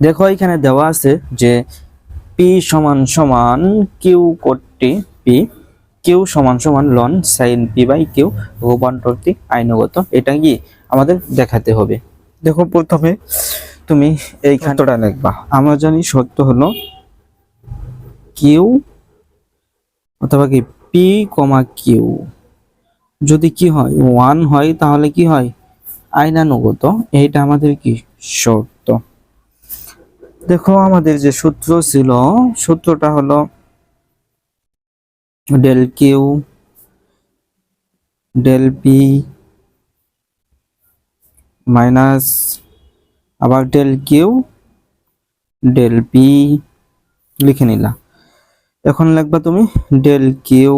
দেখো এখানে দেওয়া আছে যে পি সমান সমান কিউ কোটটি পি কিউ সমান সমান loan sine P by Q রূপান্তরটি আইনগত। এটা কি আমাদের দেখাতে হবে? দেখো প্রথমে তুমি এই খান্তটা লিখবা আমরা জানি সত্য হলো কিউ অথবা কি পি কমা কিউ যদি কি হয় ওয়ান হয় তাহলে কি হয়? আইনানুগত। এইটা আমাদের কি শর্ত? দেখো আমাদের যে সূত্র ছিল, সূত্রটা হলো del Q del P minus আবার ডেল কিউ ডেল পি লিখে নিলা। এখন লিখবা তুমি ডেল কিউ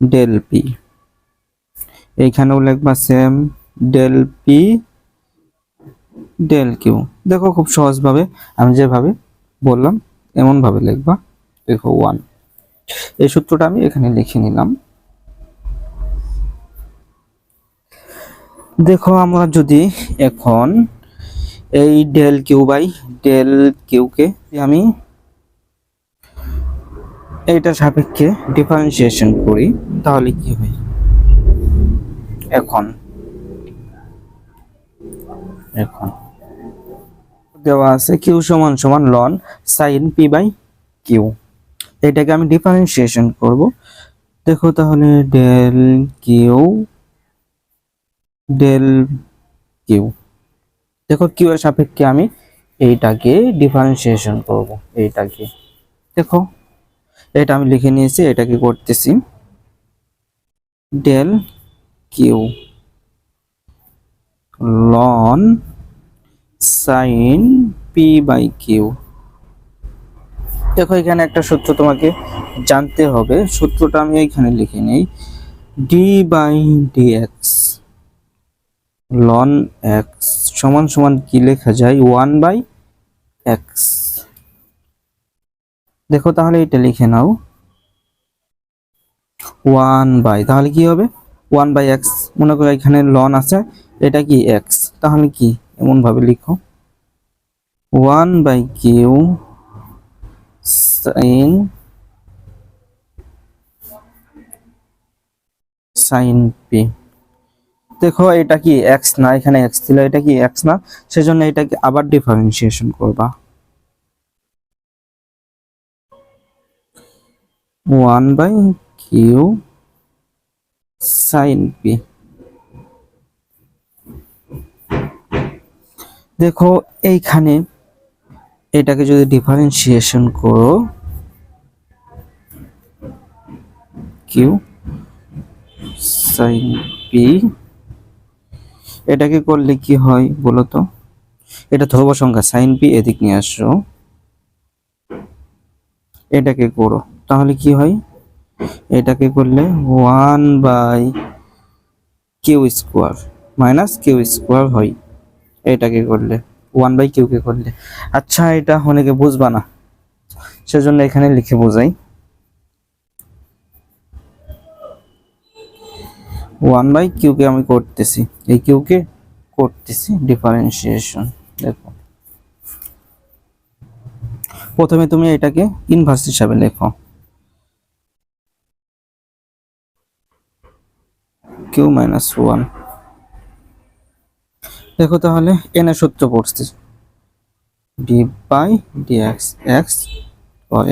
ডেল পি এইখানেও লিখবা same del P del Q দেখো খুব সহজভাবে আমি যেভাবে বললাম এমন ভাবে লিখবা। দেখো ওয়ান এই সূত্রটা আমি এখানে লিখে নিলাম। দেখো, আমরা যদি এখন এই ডেল কিউ বাই ডেল কিউকে আমি এইটার সাপেক্ষে ডিফারেন্সিয়েশন করি, তাহলে কি হয়? এখন এখন। দেওয়া আছে কিউ সমান সমান loan sine P by q এটাকে আমি ডিফারেন্সিয়েশন করব। দেখো তাহলে ডেল কিউ ডেল কিউ দেখো কিউ এর সাপেক্ষে আমি এইটাকে ডিফারেন্সিয়েশন করব, এইটাকে। দেখো, এটা আমি লিখে নিয়েছি, এটাকে করতেছি। Del q loan sine P by q দেখো, এখানে একটা সূত্র তোমাকে জানতে হবে। সূত্রটা আমি এখানে লিখে নেই। D by d x loan x সমান সমান কি লেখা যায়? ওয়ান বাই এক্স দেখো, তাহলে এটা লিখে নাও। ওয়ান বাই তাহলে কি হবে? ওয়ান বাই এক্স মনে করো এখানে লন আছে। এটা কি এক্স তাহলে কি? এমন ভাবে লিখো। One by q sine sine p দেখো, এটা কি এক্স না? এখানে এক্স ছিল, এটা কি এক্স না? সেজন্য এটাকে আবার ডিফারেন্সিয়েশন করবা। One by q sine p দেখো, এইখানে এটাকে যদি ডিফারেন্সিয়েশন করো কিউ সাইন পি এটাকে করলে কি হয় বলো তো? এটা ধ্রুব সংখ্যা সাইন পি এদিক নিয়ে আসো। এটাকে করো, তাহলে কি হয়? এটাকে করলে one by q square minus q square হয়। এটাকে করলে ওয়ান বাই কিউকে করলে। আচ্ছা এটা অনেকে বুঝবা না, সেজন্য এখানে লিখে বোঝাই। ওয়ান বাই কিউকে আমি করতেছি, এই কিউকে করতেছি ডিফারেন্সিয়েশন দেখো। প্রথমে তুমি এটাকে ইনভার্স হিসাবে লেখো। কিউ মাইনাস ওয়ান দেখো তাহলে এন এর সূত্র পড়ছে। D by d x x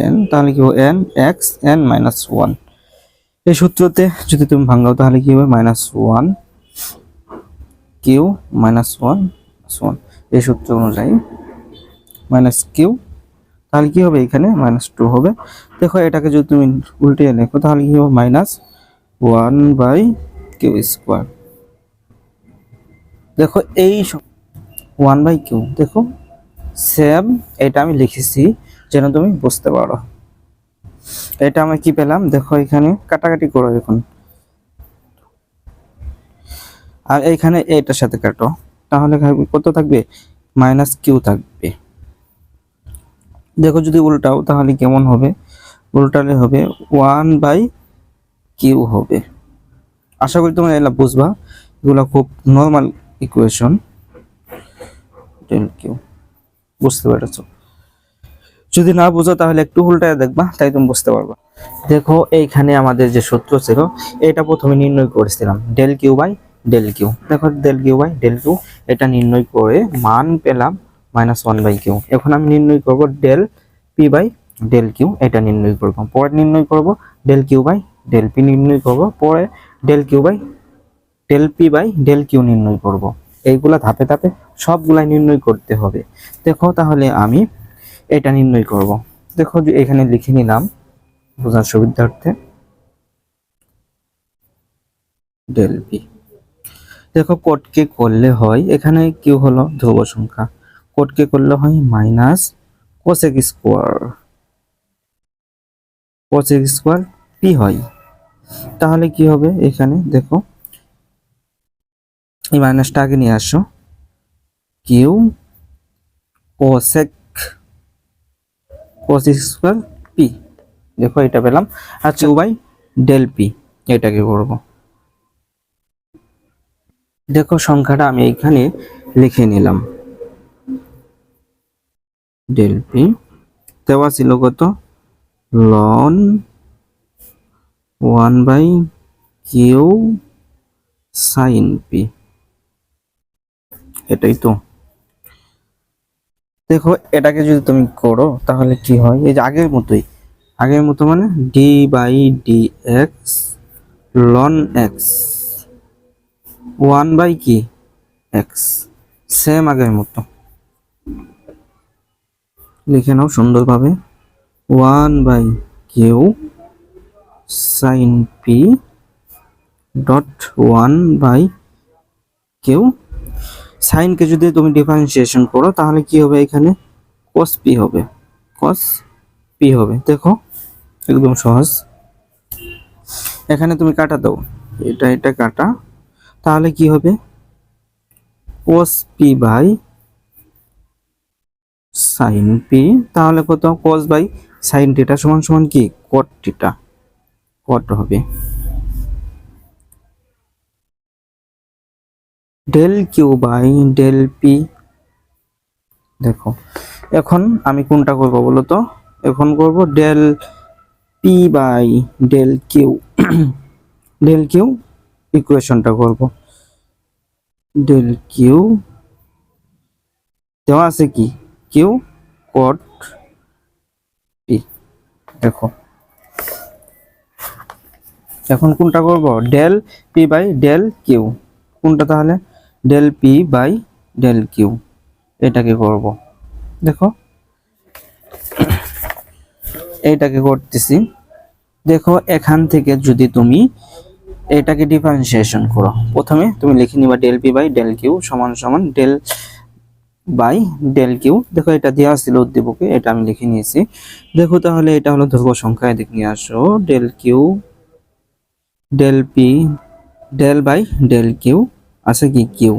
n তাহলে কি n x n minus one এই সূত্রতে যদি তুমি ভাঙাও, তাহলে কি হবে? Minus one q minus one one এই সূত্র অনুযায়ী মাইনাস কিউ তাহলে কি হবে? এখানে মাইনাস টু হবে। দেখো, এটাকে যদি তুমি উল্টে লেখো, তাহলে কি হবে? Minus one by q square দেখো এই ওয়ান বাই কিউ দেখো সেম এটা আমি লিখেছি যেন তুমি বুঝতে পারো। এটা আমি কি পেলাম? দেখো এখানে কাটাকাটি করো এখন। আর এইখানে এটার সাথে কাটো। তাহলে কত থাকবে? মাইনাস কিউ থাকবে। দেখো যদি উল্টাও, তাহলে কেমন হবে? উল্টালে হবে ওয়ান বাই কিউ হবে। আশা করি তোমরা এগুলা বুঝবা। এগুলো খুব নর্মাল ইকুয়েশন ডেল কিউ, বুঝতে পেরেছ? যদি না বুঝো তাহলে একটু উল্টায় দেখবা, তাই তুমি বুঝতে পারবা। দেখো, এইখানে আমাদের যে সূত্র ছিল, এটা প্রথমে নির্ণয় করেছিলাম del q by del q. দেখো del q by del q, এটা নির্ণয় করে মান পেলাম মাইনাস ওয়ান বাই কিউ। এখন আমি নির্ণয় করব del p by del q, এটা নির্ণয় করব। পরে নির্ণয় করব del q by del p নির্ণয় করব। পরে del q by del p by del q নির্ণয় করব। এইগুলা ধাপে ধাপে সবগুলাই নির্ণয় করতে হবে। দেখো তাহলে আমি এটা নির্ণয় করব। দেখো যে এখানে লিখে নিলাম, বোঝার সুবিধার্থে ডেল পি দেখো কোটকে করলে হয়, এখানে কিউ হলো ধ্রুব সংখ্যা। কোটকে করলে হয় minus cosec square cosec square p হয়। তাহলে কি হবে? এখানে দেখো এই মাইনাসটা আগে নিয়ে আসো। Q cosec cosec square p দেখো, এটা পেলাম। কিউ বাই ডেল পি এটাকে করব। দেখো, সংখ্যাটা আমি এখানে লিখে নিলাম। ডেল পি দেওয়া ছিল কত? Loan one by q sine p এটাই তো। দেখো, এটাকে যদি তুমি করো, তাহলে কি হয়? এই যে আগের মতোই। আগের মতো মানে d by d x loan x one by কি? এক্স সেম আগের মতো। লিখে নাও সুন্দরভাবে। One by q sine p dot one by q সাইনকে যদি তুমি ডিফারেন্সিয়েশন করো, তাহলে কি হবে এখানে? কস পি হবে। কস পি হবে। দেখো, একদম সহজ। এখানে তুমি কাটা দাও। এটা এটা কাটা। তাহলে কি হবে? Cos P by sine P তাহলে কত? কোস বাই সাইন টিটা সমান সমান কি? কট টিটা কট হবে। Del q by del p দেখো, এখন আমি কোনটা করব বলো তো? এখন করব del p by del q del q ইকুয়েশনটা করব। ডেল কিউ দেওয়া আছে কি? কিউ কট পি দেখো, এখন কোনটা করব? Del p by del q কোনটা তাহলে? Del p by del q এটাকে করব। দেখো। এইটাকে করতেছি। দেখো, এখান থেকে যদি তুমি এটাকে ডিফারেন্সিয়েশন করো, প্রথমে তুমি লিখে নিবা del p by del q সমান সমান ডেল বাই ডেল কিউ দেখো, এটা দেওয়া ছিল উদ্দীপকে, এটা আমি লিখে নিয়েছি। দেখো, তাহলে এটা হলো ধ্রুব সংখ্যা, এদিকে নিয়ে আসো। Del q del p del by del q আছে কি কিউ?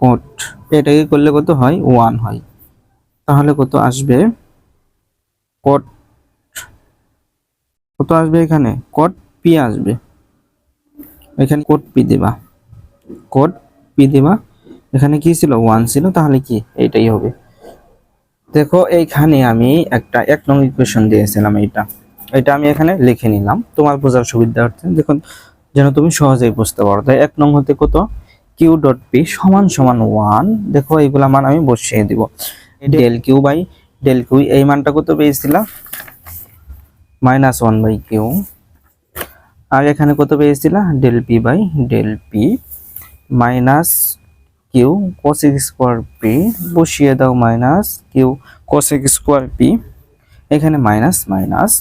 কোট। এটাকে করলে কত হয়? ওয়ান হয়। তাহলে কত আসবে? কোট। কত আসবে এখানে? কোট পি আসবে। এখানে কোট পি দেবা। কোট পি দেবা। এখানে কি ছিল? ওয়ান ছিল। তাহলে কি? এইটাই হবে। দেখো, এইখানে আমি একটা এক নং ইকুয়েশন দিয়েছিলাম এইটা। এটা আমি এখানে লিখে নিলাম। তোমার বোঝার সুবিধার্থে। দেখুন যেন তুমি সহজেই বুঝতে পারো। তাই এক নং হতে কত? কিউ ডট পি সমান সমান ওয়ান দেখো, এইগুলা মান আমি বসিয়ে দিব। Del q by del q এই মানটা কত পেয়েছিলাম মাইনাস ওয়ান বাই কিউ আর এখানে কত পেয়েছিলাম del p by del p minus q cosec square p বসিয়ে দাও minus q cosec square p এখানে minus minus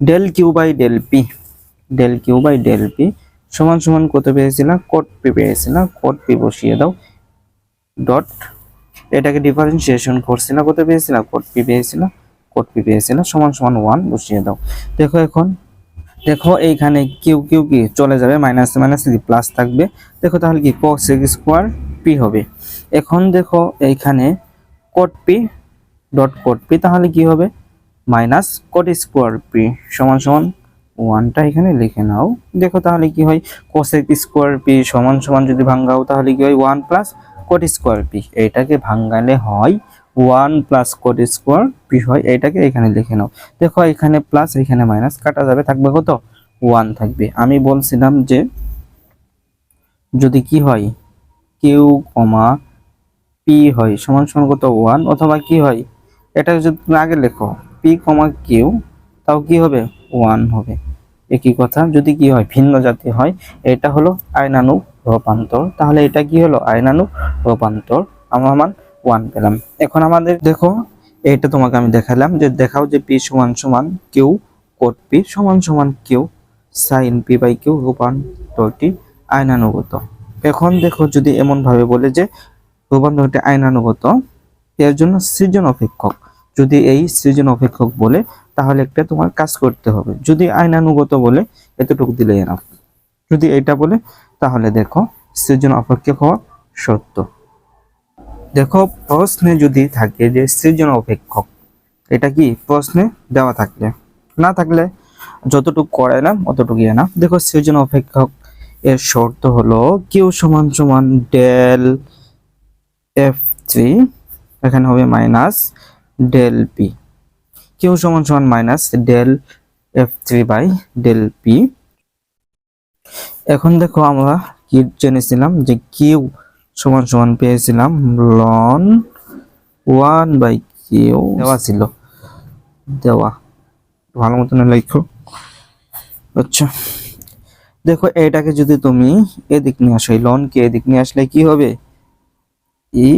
del q by del p del q by del p সমান সমান কত পেয়েছিলাম কোট পি পেয়েছিলাম কোট পি বসিয়ে দাও। ডট এটাকে ডিফারেন্সিয়েশন করছিলাম কত পেয়েছিলাম কোট পি পেয়েছিলাম কোট পি পেয়েছিলাম সমান সমান ওয়ান বসিয়ে দাও। দেখো এখন, দেখো এইখানে কিউ কিউ কি? চলে যাবে মাইনাস মাইনাস প্লাস থাকবে। দেখো তাহলে কি কোসেক স্কোয়ার পি হবে। এখন দেখো এইখানে cot p dot cot p তাহলে কি হবে? মাইনাস কোট স্কোয়ার পি সমান সমান ওয়ানটা এখানে লিখে নাও। দেখো তাহলে কি হয়? কোসেক স্কোয়ার পি সমান সমান যদি ভাঙাও তাহলে কি হয়? One plus cot square p এইটাকে ভাঙ্গালে হয় one plus cot square p হয়। এইটাকে এখানে লিখে নাও। দেখো এখানে প্লাস এখানে মাইনাস কাটা যাবে, থাকবে কত? ওয়ান থাকবে। আমি বলছিলাম যে যদি কি হয়? কিউ কমা পি হয়, সমান সমান কত? ওয়ান অথবা কি হয়? এটা যদি আগে লেখো পি কমা কিউ তাও কি হবে? ওয়ান হবে। একই কথা। যদি কি হয়, ভিন্ন জাতি হয়, এটা হলো আইনানুক রূপান্তর। তাহলে এটা কি হলো? আইনানুক রূপান্তর। আমরা মান ওয়ান পেলাম। এখন আমাদের দেখো, এটা তোমাকে আমি দেখালাম যে দেখাও যে পি সমান সমান কিউ কোট পি সমান সমান q sine p by q রূপান্তরটি আইনানুগত এখন দেখো, যদি এমন ভাবে বলে যে রূপান্তরটি আইনানুগত এর জন্য সৃজন অপেক্ষক যদি এই সৃজন অপেক্ষক বলে তাহলে একটা তোমার কাজ করতে হবে। যদি আইনানুগত বলে, এতটুকু দিলে না যদি এটা বলে, তাহলে দেখো, সৃজন অপেক্ষক হওয়া সত্য। দেখো, প্রশ্নে যদি থাকে যে সৃজন অপেক্ষক, এটা কি প্রশ্নে দেওয়া থাকলে? না থাকলে যতটুকু করাইলাম অতটুকু না দেখো, সৃজন অপেক্ষক এর শর্ত হলো, কিউ সমান সমান ডেল এফ থ্রি, এখানে হবে মাইনাস ডেল পি। কিউ সমান সমান minus del f three by del p. এখন দেখো আমরা কি জেনেছিলাম যে কিউ সমান সমান পেয়েছিলাম লন ওয়ান বাই কিউ দেওয়া ছিল। দেওয়া। ভালো মতন লেখো। আচ্ছা। দেখো এটাকে যদি তুমি এদিক নিয়ে আসো, এই লনকে এদিক নিয়ে আসলে কি হবে? ই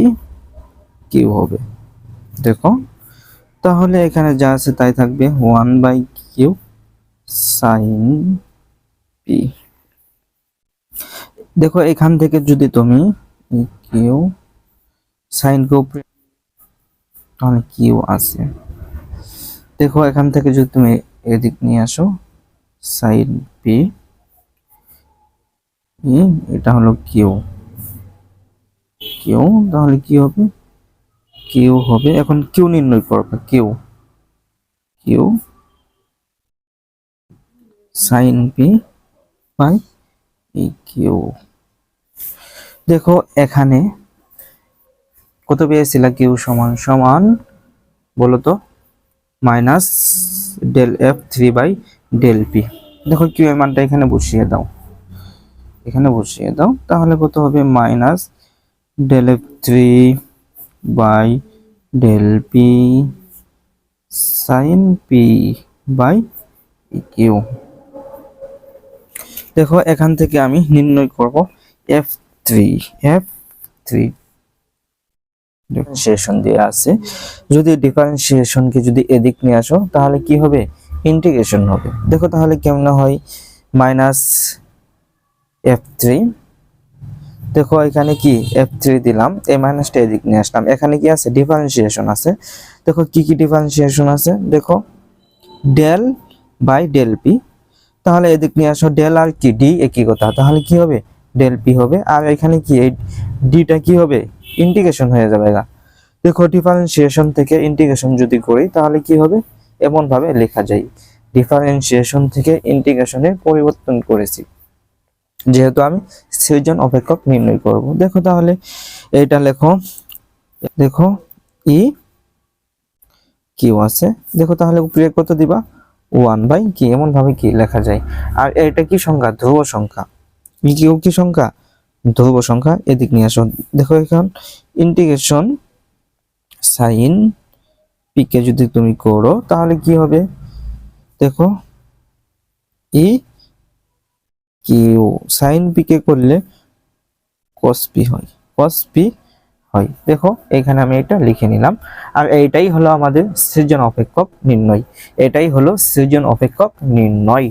কিউ হবে। দেখো। তাহলে এখানে যা আছে তাই থাকবে। One by q sine p দেখো, এখান থেকে যদি তুমি কিউ সাইন উপরে তাহলে কিউ আছে। দেখো, এখান থেকে যদি তুমি এদিক নিয়ে আসো সাইন পি এটা হলো কিউ কিউ তাহলে কি হবে কিউ হবে, এখন কিউ নির্ণয় করবে, q. Q? Sine p by এই কিউ। দেখো এখানে কত পেয়েছিল? কিউ সমান সমান বলো তো minus del f three by del p. দেখো কিউ এর মানটা এখানে বসিয়ে দাও। এখানে বসিয়ে দাও, তাহলে কত হবে? Minus del f three by del p sine p by q দেখো, এখান থেকে আমি নির্ণয় করব f three f three differentiation দিয়ে আছে। যদি ডিফারেন্সিয়েশনকে যদি এদিক নিয়ে আসো, তাহলে কি হবে? ইন্টিগ্রেশন হবে। দেখো তাহলে কেমন হয়? মাইনাস এফ থ্রি দেখো এখানে কি? এফ থ্রি দিলাম এই মাইনাসটা এদিক নিয়ে আসলাম। এখানে কি আছে? ডিফারেন্সিয়েশন আছে। দেখো কি কি ডিফারেন্সিয়েশন আছে? দেখো ডেল বাই ডেল পি তাহলে এদিক নিয়ে আসো ডেল আর কি? ডি একই কথা। তাহলে কি হবে? ডেল পি হবে। আর এখানে কি? এই ডিটা কি হবে? ইন্টিগ্রেশন হয়ে যাবে গা। দেখো ডিফারেন্সিয়েশন থেকে ইন্টিগ্রেশন যদি করি, তাহলে কি হবে? এমন ভাবে লেখা যায়। ডিফারেন্সিয়েশন থেকে ইন্টিগ্রেশনে পরিবর্তন করেছি। যেহেতু আমি সৃজন অপেক্ষক নির্ণয় করব। দেখো তাহলে এটা লেখো, দেখো ই কিউ আছে। দেখো তাহলে উপরে কত দিবা? ওয়ান বাই কি এমন ভাবে কি লেখা যায়। আর এটা কি সংখ্যা? ধ্রুব সংখ্যা। ই কিউ কি সংখ্যা? ধ্রুব সংখ্যা, এদিক নিয়ে আসো। দেখো এখন ইন্টিগ্রেশন সাইন পিকে যদি তুমি করো, তাহলে কি হবে? দেখো ই কিউ। সাইন পিকে করলে কসপি হয়। কসপি হয়। দেখো, এখানে আমি এটা লিখে নিলাম। আর এইটাই হলো আমাদের সৃজন অপেক্ষক নির্ণয়। এটাই হলো সৃজন অপেক্ষক নির্ণয়।